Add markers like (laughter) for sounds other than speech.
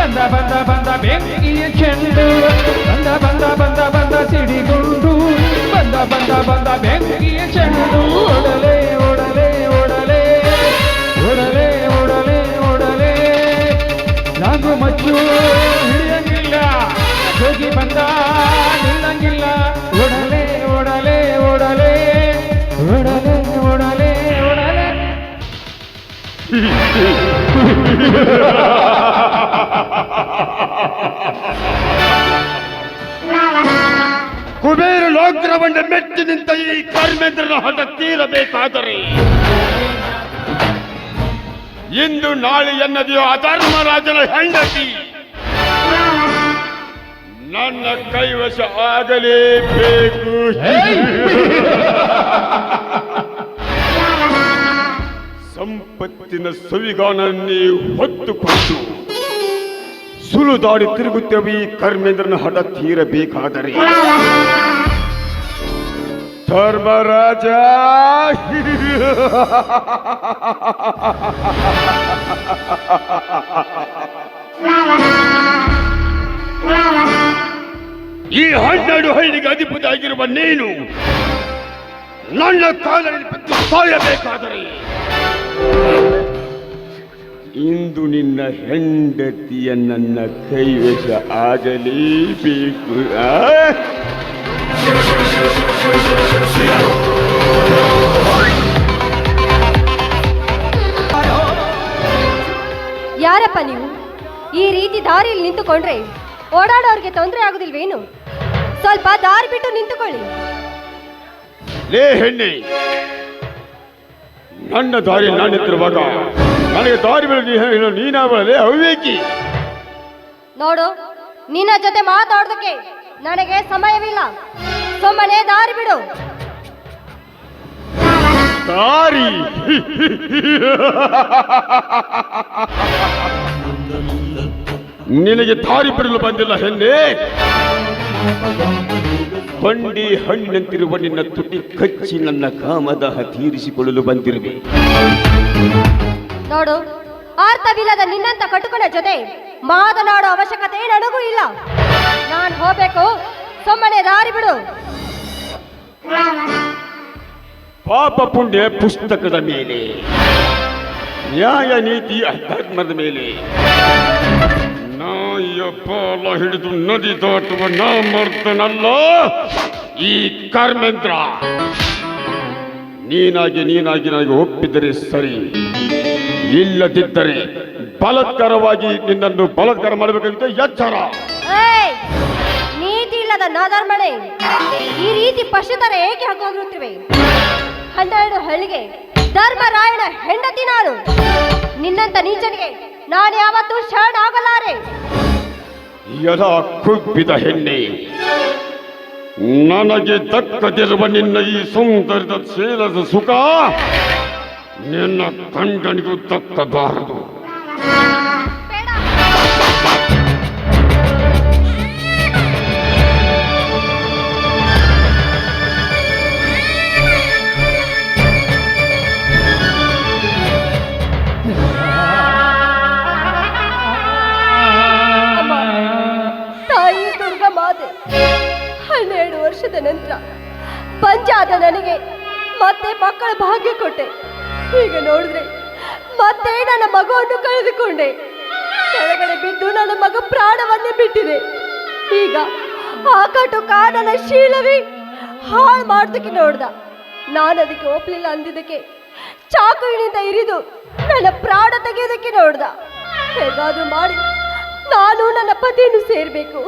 బంద బంద బంద బెంకియ చెండు బంద బంద బంద బంద సిడిగుండు బంద బంద బంద బెంకియ చెండు ఓడలే ఓడలే ఓడలే ఓడలే ఓడలే ఓడలే నాకు మಚ್ಚు ಹಿಡಿಯಂಗಿಲ್ಲ. ಹೋಗಿ ಬಂದ ನಿಲ್ಲಂಗಿಲ್ಲ. ಓಡಲೇ ಓಡಲೇ ಓಡಲೇ. ಓಡಲೇ ಓಡಲೇ ಓಡಲೇ. (laughs) ಕುಬೇರ ಲೋಗ್ರವನ್ನ ಮೆಟ್ಟಿ ನಿಂತ ಈ ಕರ್ಮೇಂದ್ರನ ಹಠ ತೀರಬೇಕಾದರೆ ಇಂದು ನಾಳೆ ಎನ್ನದೆಯೋ ಅಧರ್ಮರಾಜನ ಹೆಂಡತಿ. ನನ್ನ ಕೈವಶ ಆಗಲೇಬೇಕು. ಸಂಪತ್ತಿನ ಸವಿಗಾನನ್ನೇ ಹೊತ್ತುಕೊಂಡು ಸುಳುದಾಡಿ ತಿರುಗುತ್ತೇವೆ ಈ ಕರ್ಮೇಂದ್ರನ ಹಠ ತೀರಬೇಕಾದರೆ. ಧರ್ಮರಾಜ ಈ ಹನ್ನೆರಡು ಹಳ್ಳಿಗೆ ಅಧಿಪತಿ ಆಗಿರುವ ನೀನು ನನ್ನ ಕಾಲದಲ್ಲಿ ಬಿದ್ದು ಸಾಯಬೇಕಾದರೆ. ಇಂದು ನಿನ್ನ ಹೆಂಡತಿಯ ನನ್ನ ಕೈವಶ ಆಗಲೇಬೇಕು ಬೇಕು. ಯಾರಪ್ಪ ನೀವು? ಈ ರೀತಿ ದಾರಿಯಲ್ಲಿ ನಿಂತುಕೊಂಡ್ರೆ ಓಡಾಡೋರಿಗೆ ತೊಂದರೆ ಆಗುದಿಲ್ವೇನು? ಸ್ವಲ್ಪ ದಾರಿ ಬಿಟ್ಟು ನಿಂತುಕೊಳ್ಳಿ. ಲೇ ಹೆಣ್ಣೆ ನನ್ನ ದಾರಿ ನಾನಿತ್ತಿರುವಾಗ ನನಗೆ ದಾರಿ ಮೇಲೆ ನೀನಾವಲೇ ಅವಿವೇಕಿ. ನೋಡು ನಿನ್ನ ಜೊತೆ ಮಾತಾಡೋದಕ್ಕೆ ನನಗೆ ಸಮಯವಿಲ್ಲ. ಸುಮ್ಮನೆ ದಾರಿ ಬಿಡು. ದಾರಿ. ನಿನಗೆ ದಾರಿ ಬಿಡಲು ಬಂದಿಲ್ಲ ಹೆಣ್ಣೆ. ಬಂಡಿ ಹಣ್ಣಂತಿರುವ ನಿನ್ನ ತುಟಿ ಕಚ್ಚಿ ನನ್ನ ಕಾಮದಹ ತೀರಿಸಿಕೊಳ್ಳಲು ಬಂದಿರುವೆ. ನೋಡು ಅರ್ಥವಿಲ್ಲದ ನಿನ್ನಂತ ಕಟುಕನ ಜೊತೆ ಮಾತನಾಡೋ ಅವಶ್ಯಕತೆ ನನಗೂ ಇಲ್ಲ. ನಾನು ಹೋಗ್ಬೇಕು ಸುಮ್ಮನೆ ದಾರಿ ಬಿಡು. ಪಾಪ ಪುಣ್ಯ ಪುಸ್ತಕದ ಮೇಲೆ ನ್ಯಾಯ ನೀತಿ ಅಧ್ಯಾತ್ಮದ ಮೇಲೆ. ಪಾಲ ಹಿಡಿದು ನದಿ ದಾಟುವ ನಾ ಮರ್ತನಲ್ಲ ಈ ಕರ್ಮೇಂದ್ರ, ನೀನಾಗಿ ನೀನಾಗಿ ನನಗೆ ಒಪ್ಪಿದರೆ ಸರಿ, ಇಲ್ಲದಿದ್ದರೆ ಬಲತ್ಕಾರವಾಗಿ ನಿನ್ನನ್ನು ಬಲತ್ಕಾರ ಮಾಡಬೇಕಂತ ಎಚ್ಚರ! ನೀತಿ ಇಲ್ಲದ ನಾಧರ್ಮಣೆ ಈ ರೀತಿ ಪಶುತರ ಏಕೆ ಹಾಕೋಗಿರುತ್ತಿವೆ ಹನ್ನೆರಡು ಹಳ್ಳಿಗೆ ಧರ್ಮರಾಯಣ ಹೆಂಡತಿ ನಾನು. ನಿನ್ನಂತ ನೀಚನಿಗೆ ನಾನು ಯಾವತ್ತೂ ಶರಣ ಆಗಲಾರೆ ಎಲ ಕುಬ್ಬಿದ ಹೆಣ್ಣೆ ನನಗೆ ದಕ್ಕದಿರುವ ನಿನ್ನ ಈ ಸುಂದರದ ಸೇಲದ ಸುಖ ನಿನ್ನ ಗಂಡನಿಗೂ ದಕ್ಕಬಾರದು ವರ್ಷದ ನಂತರ ಪಂಚಾದ ನನಗೆ ಮತ್ತೆ ಮಕ್ಕಳ ಭಾಗ್ಯ ಕೊಟ್ಟೆ. ಈಗ ನೋಡಿದ್ರೆ ಮತ್ತೆ ನನ್ನ ಮಗುವನ್ನು ಕಳೆದುಕೊಂಡೆ. ಕೆಳಗಡೆ ಬಿದ್ದು ನನ್ನ ಮಗ ಪ್ರಾಣವನ್ನೇ ಬಿಟ್ಟಿದೆ. ಈಗ ಆಕಾಟು ಕಾಡನ ಶೀಲವೇ ಹಾಳು ಮಾಡೋದಕ್ಕೆ ನೋಡ್ದ. ನಾನು ಅದಕ್ಕೆ ಒಪ್ಲಿಲ್ಲ ಅಂದಿದ್ದಕ್ಕೆ ಚಾಕುವಿನಿಂದ ಇರಿದು ನನ್ನ ಪ್ರಾಣ ತೆಗೆಯೋದಕ್ಕೆ ನೋಡ್ದ. ಹೇಗಾದ್ರೂ ಮಾಡಿ ನಾನು ನನ್ನ ಪತಿಯನ್ನು ಸೇರ್ಬೇಕು.